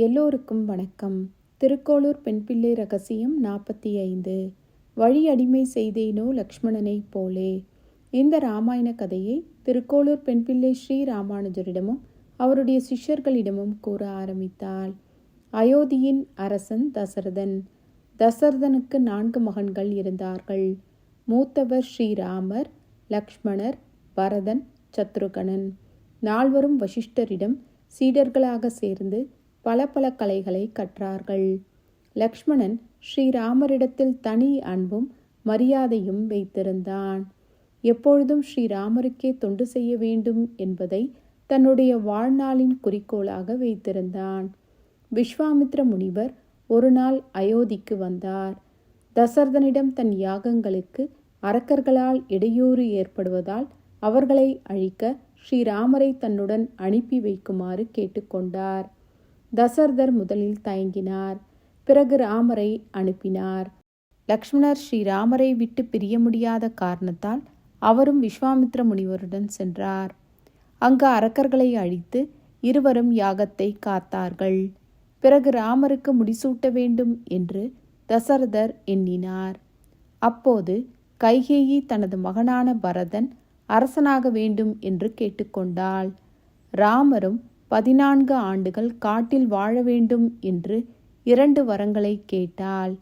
எல்லோருக்கும் வணக்கம். திருக்கோளூர் பெண்பிள்ளை ரகசியம் நாற்பத்தி ஐந்து வழி அடிமை செய்தேனோ லக்ஷ்மணனைப் போலே. இந்த ராமாயண கதையை திருக்கோளூர் பெண்பிள்ளை ஸ்ரீ ராமானுஜரிடமும் அவருடைய சிஷ்யர்களிடமும் கூற ஆரம்பித்தாள். அயோத்தியின் அரசன் தசரதன். தசரதனுக்கு நான்கு மகன்கள் இருந்தார்கள். மூத்தவர் ஸ்ரீராமர் லக்ஷ்மணர் பரதன் சத்ருகணன். நால்வரும் வசிஷ்டரிடம் சீடர்களாக சேர்ந்து பல பல கலைகளை கற்றார்கள். லக்ஷ்மணன் ஸ்ரீராமரிடத்தில் தனி அன்பும் மரியாதையும் வைத்திருந்தான். எப்பொழுதும் ஸ்ரீராமருக்கே தொண்டு செய்ய வேண்டும் என்பதை தன்னுடைய வாழ்நாளின் குறிக்கோளாக வைத்திருந்தான். விஸ்வாமித்ர முனிவர் ஒரு நாள் அயோத்திக்கு வந்தார். தசரதனிடம் தன் யாகங்களுக்கு அரக்கர்களால் இடையூறு ஏற்படுவதால் அவர்களை அழிக்க ஸ்ரீராமரை தன்னுடன் அனுப்பி வைக்குமாறு கேட்டுக்கொண்டார். தசரதர் முதலில் தயங்கினார். பிறகு ராமரை அனுப்பினார். லக்ஷ்மணர் ஸ்ரீராமரை விட்டு பிரிய முடியாத காரணத்தால் அவரும் விஸ்வாமித்ர முனிவருடன் சென்றார். அங்கு அரக்கர்களை அழித்து இருவரும் யாகத்தை காத்தார்கள். பிறகு ராமருக்கு முடிசூட்ட வேண்டும் என்று தசரதர் எண்ணினார். அப்போது கைகேயி தனது மகனான பரதன் அரசனாக வேண்டும் என்று கேட்டுக்கொண்டாள். ராமரும் பதினான்கு ஆண்டுகள் காட்டில் வாழ வேண்டும் என்று இரண்டு வரங்களை கேட்டாள்.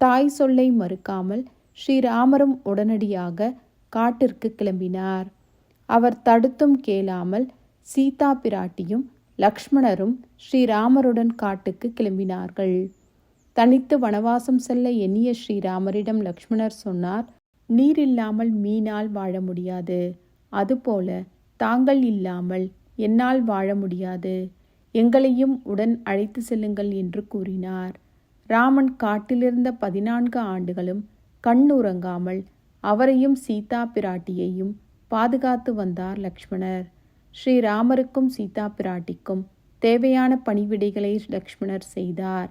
தாய் சொல்லை மறுக்காமல் ஸ்ரீராமரும் உடனடியாக காட்டிற்கு கிளம்பினார். அவர் தடுத்தும் கேளாமல் சீதா பிராட்டியும் லக்ஷ்மணரும் ஸ்ரீராமருடன் காட்டுக்கு கிளம்பினார்கள். தனித்து வனவாசம் செல்ல எண்ணிய ஸ்ரீராமரிடம் லக்ஷ்மணர் சொன்னார் நீர் இல்லாமல் மீனால் வாழ முடியாது. அதுபோல தாங்கள் இல்லாமல் என்னால் வாழ முடியாது. எங்களையும் உடன் அழைத்து செல்லுங்கள் என்று கூறினார். ராமன் காட்டிலிருந்த பதினான்கு ஆண்டுகளும் கண்ணுறங்காமல் அவரையும் சீதா பிராட்டியையும் பாதுகாத்து வந்தார் லக்ஷ்மணர். ஸ்ரீராமருக்கும் சீதா பிராட்டிக்கும் தேவையான பணிவிடைகளை லக்ஷ்மணர் செய்தார்.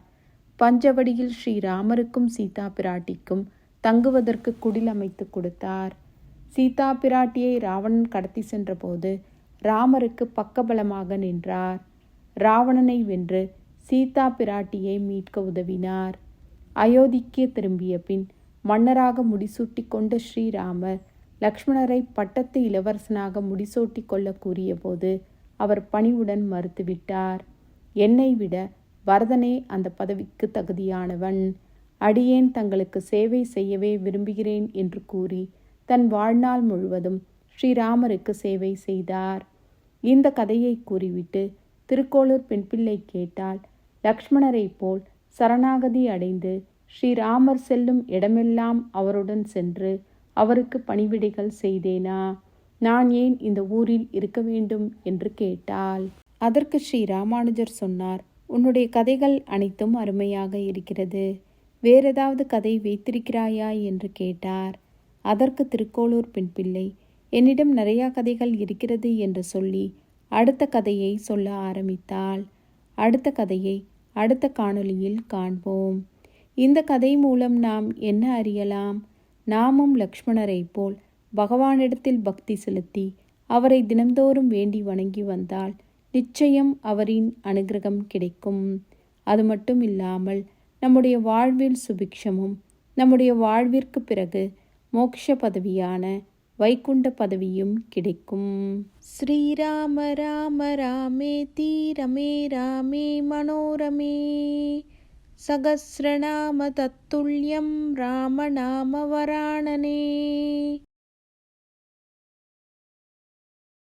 பஞ்சவடியில் ஸ்ரீராமருக்கும் சீதா பிராட்டிக்கும் தங்குவதற்கு குடில் அமைத்து கொடுத்தார். சீதா பிராட்டியை ராவணன் கடத்தி சென்றபோது ராமருக்கு பக்கபலமாக நின்றார். ராவணனை வென்று சீதா பிராட்டியை மீட்க உதவினார். அயோத்திக்கு திரும்பிய பின் மன்னராக முடிசூட்டி கொண்ட ஸ்ரீராமர் லக்ஷ்மணரை பட்டத்து இளவரசனாக முடிசூட்டி கொள்ள கூறியபோது அவர் பணிவுடன் மறுத்துவிட்டார் என்னை விட வரதனே அந்த பதவிக்கு தகுதியானவன். அடியேன் தங்களுக்கு சேவை செய்யவே விரும்புகிறேன் என்று கூறி தன் வாழ்நாள் முழுவதும் ஸ்ரீராமருக்கு சேவை செய்தார். இந்த கதையை கூறிவிட்டு திருக்கோளூர் பெண்பிள்ளை கேட்டால் லக்ஷ்மணரை போல் சரணாகதி அடைந்து ஸ்ரீராமர் செல்லும் இடமெல்லாம் அவருடன் சென்று அவருக்கு பணிவிடைகள் செய்தேனா? நான் ஏன் இந்த ஊரில் இருக்க வேண்டும்? என்று கேட்டாள். அதற்கு ஸ்ரீ ராமானுஜர் சொன்னார் உன்னுடைய கதைகள் அனைத்தும் அருமையாக இருக்கிறது. வேறேதாவது கதை வைத்திருக்கிறாயா? என்று கேட்டார். அதற்கு திருக்கோளூர் பெண் பிள்ளை என்னிடம் நிறையா கதைகள் இருக்கிறது என்று சொல்லி அடுத்த கதையை சொல்ல ஆரம்பித்தாள். அடுத்த கதையை அடுத்த காணொளியில் காண்போம். இந்த கதை மூலம் நாம் என்ன அறியலாம்? நாமும் லக்ஷ்மணரை போல் பகவானிடத்தில் பக்தி செலுத்தி அவரை தினந்தோறும் வேண்டி வணங்கி வந்தால் நிச்சயம் அவரின் அனுகிரகம் கிடைக்கும். அது மட்டும் இல்லாமல் நம்முடைய வாழ்வில் சுபிக்ஷமும் நம்முடைய வாழ்விற்கு பிறகு மோக்ஷ பதவியான வைகுண்ட பதவியும் கிடைக்கும். ஸ்ரீராம ராம ராமே தீரமே ராமே மனோரமே. சகசிரநாம தத்துல்யம் ராமநாம வராணனே.